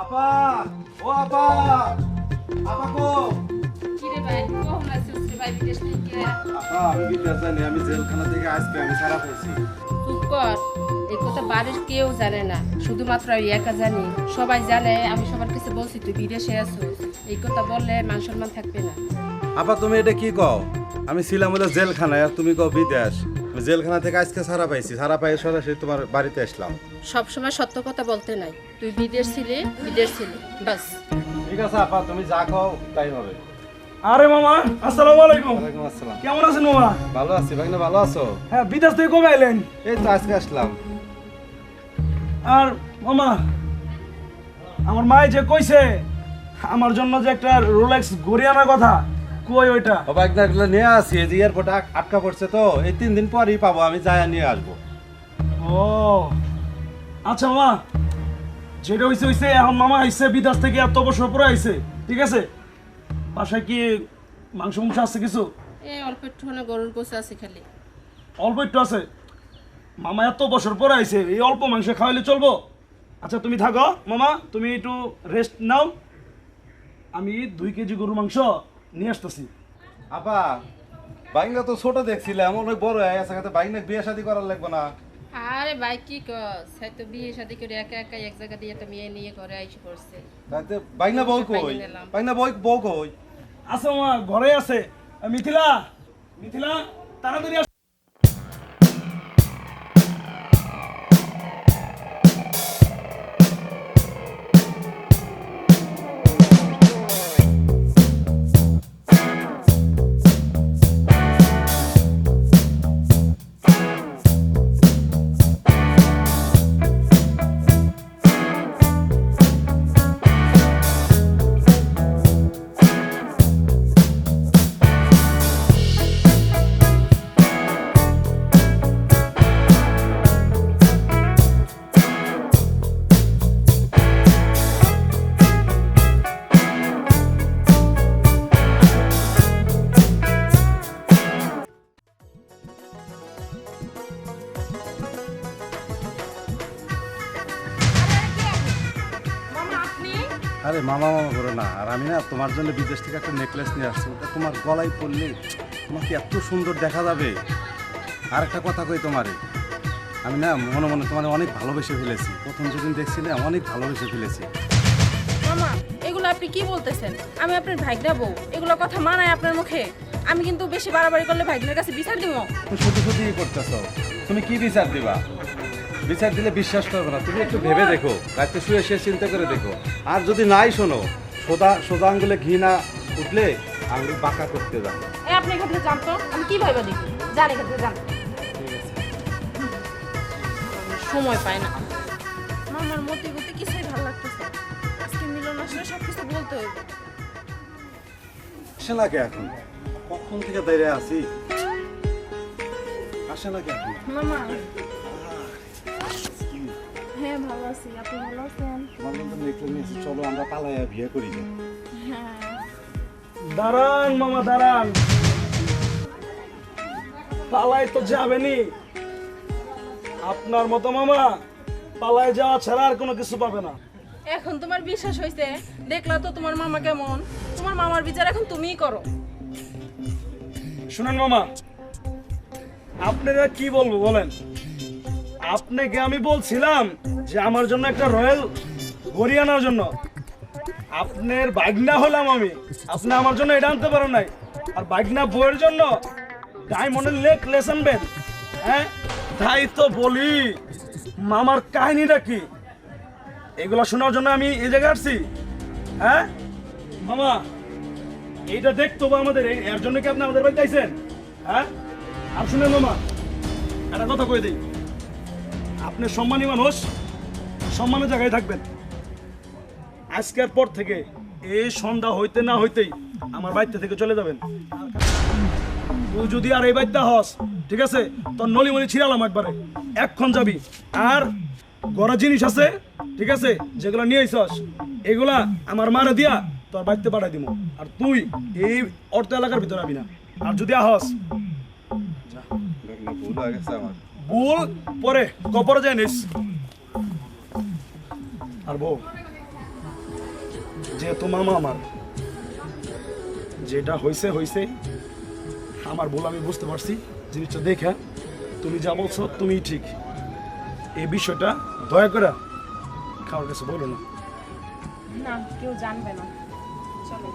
আপা ও আপা আপা কো? কিরে ভাই কখন আসছিস ভাই বিদেশ থেকে? আপা আমি বিদেশ জানি আমি জেলখানা থেকে আজকে আমি সারা পেয়েছি চুপ কর এই কথা বাড়ির কেউ জানে না শুধুমাত্র আমি একা জানি। সবাই জানে আমি সবার কাছে বলছি তুই বিদেশে আছিস। এই কথা বললে মান সম্মান থাকবে না। আপা তুমি এটা কি কও? আমি ছিলাম হলো জেলখানায় আর তুমি কও বিদেশ। জেলখানা থেকে আজকে সারা পাইছি সারা পাই সরাসরি তোমার বাড়িতে আসলাম। সবসময় সত্য কথা বলতে নাই। তুই বিদেশ ছিলি বিদেশ ছিলি বাস ঠিক আছে আপা তুমি যা কও তাই হবে। আরে মামা আসসালামু আলাইকুম। ওয়ালাইকুম আসসালাম। কেমন আছেন মামা? ভালো আছি ভাই না ভালো আছো? হ্যাঁ বিদেশ থেকে কবে আইলেন? এই তো আজকে আসলাম। আর মামা আমার মায়ে যে কইছে আমার জন্য যে একটা রোলেক্স আনার কথা কই ওইটা। ও বাইক নিয়ে আসি এই যে এয়ারপোর্টে আটকা পড়ছে তো এই তিন দিন পরই পাবো আমি যাই নিয়ে আসব। ও। আচ্ছা মামা যেটা হইছে হইছে এখন মামা আইছে বিদেশ থেকে এত বছর পরে আইছে ঠিক আছে? বাসায় কি মাংস মাংস আছে কিছু? এই অল্প একটুখানি গরুর গোছ আছে খালি। অল্প একটু আছে? মামা এত বছর পরে আইছে এই অল্প মাংস খাওয়াইলে চলবো? আচ্ছা তুমি থাকো মামা তুমি একটু রেস্ট নাও। আমি দুই কেজি গরুর মাংস নিয়ে আসতেছি। আপা বাইকটা তো ছোট দেখছিলাম অনেক বড় হয়ে গেছে কাতে বিয়ে শাদি করার লাগবে না। আরে ভাই কি কস? হয়তো বিয়ে শাদি করে একা একা এক জায়গা দিয়ে একটা মেয়ে নিয়ে ঘরে আইসে পড়ছে। তাইতে বাইক না বউ কই? নিলাম। বাইক না বউ বউ কই? আছে মা ঘরে আছে। মিথিলা মিথিলা তাড়াতাড়ি আরে মামা মামা করো না। আর আমি না তোমার জন্য বিদেশ থেকে একটা নেকলেস নিয়ে আসছি। ওটা তোমার গলায় পড়লে তোমাকে এত সুন্দর দেখা যাবে। আর একটা কথা কই তোমারে। আমি না মনে মনে তোমার অনেক ভালোবেসে ফেলেছি। প্রথম যেদিন দেখছিলে অনেক ভালোবেসে ফেলেছি। মামা এগুলো আপনি কি বলতেছেন? আমি আপনার ভাইগনা বউ। এগুলো কথা মানায় আপনার মুখে? আমি কিন্তু বেশি বাড়াবাড়ি করলে ভাইগনার কাছে বিচার দিব। তুমি শুধু শুধুই করতেছ? তুমি কি বিচার দিবা? বিচার দিলে বিশ্বাস করবে না। তুমি একটু ভেবে দেখো রাত্রে শুয়ে শুয়ে চিন্তা করে দেখো। আর যদি নাই শোনো সোজা সোজা আঙ্গুলে ঘি না উঠলে আঙ্গুল বাঁকা করতে যাবে। এ আপনি এখান থেকে জানতো আমি কি ভাইবা দেখি? জান এখান থেকে জান সময় পায় না। মামার মতি গতি কিছুই ভালো লাগতেছে আজকে মিলন আসলে সব কিছু বলতে হইবে। আসে না কে এখন? কখন থেকে দাঁড়িয়ে আছি? আসে না কে এখন? মামা হ্যাঁ ভালো আছি। আপনি ভালো আছেন? তোমার মতো দেখলে নিয়েছি চলো আমরা পালাইয়া বিয়ে করি হ্যাঁ। দাঁড়ান মামা দাঁড়ান। পালায় তো যাবেনি আপনার মতো মামা পালায় যাওয়া ছাড়া আর কোনো কিছু পাবে না। এখন তোমার বিশ্বাস হয়েছে দেখলা তো তোমার মামা কেমন? তোমার মামার বিচার এখন তুমিই করো। শুনেন মামা আপনারা কি বলব বলেন? আপনাকে আমি বলছিলাম যে আমার জন্য একটা রয়্যাল ঘড়ি আনার জন্য। আপনার বাগনা হলাম আমি। আপনি আমার জন্য এটা আনতে পারেন নাই। আর বাগনা বইয়ের জন্য ডায়মন্ডের লেক লেস আনবেন। হ্যাঁ? তাই তো বলি। মামার কাহিনীটা কি? এগুলো শোনার জন্য আমি এই জায়গায় আসছি। হ্যাঁ? মামা, এইটা দেখতো বা আমাদের। এর জন্য কি আপনি আমাদের বাড়িতে আইছেন? হ্যাঁ? আর শুনেন মামা, একটা কথা কয়ে দিই। আপনি সম্মানী মানুষ সম্মানের জায়গায় থাকবেন। আজকের পর থেকে এই সন্ধ্যা হইতে না হইতেই আমার বাড়িতে থেকে চলে যাবেন। তুই যদি আর এই বাড়িতে হস ঠিক আছে? তোর নলিমলি ছিড়ালাম একবারে। এক্ষণ যাবি। আর গড়া জিনিস আছে ঠিক আছে? যেগুলো নিয়ে আইসস এগুলা আমার মারে দিয়া তোর বাড়িতে পাঠাই দিব আর তুই এই অর্থ এলাকার ভিতরে আবি না। আর যদি আহস ভুল পরে কপরে যায় নিস। আর বউ? যেহেতু মামা আমার, যেটা হয়েছে হয়েছে আমার বলে আমি বুঝতে পারছি, জিনিসটা দেখে। তুমি যা বলছো তুমিই ঠিক। এই বিষয়টা দয়া করে কারোর কাছে বলো না, কেউ জানবে না। চলো।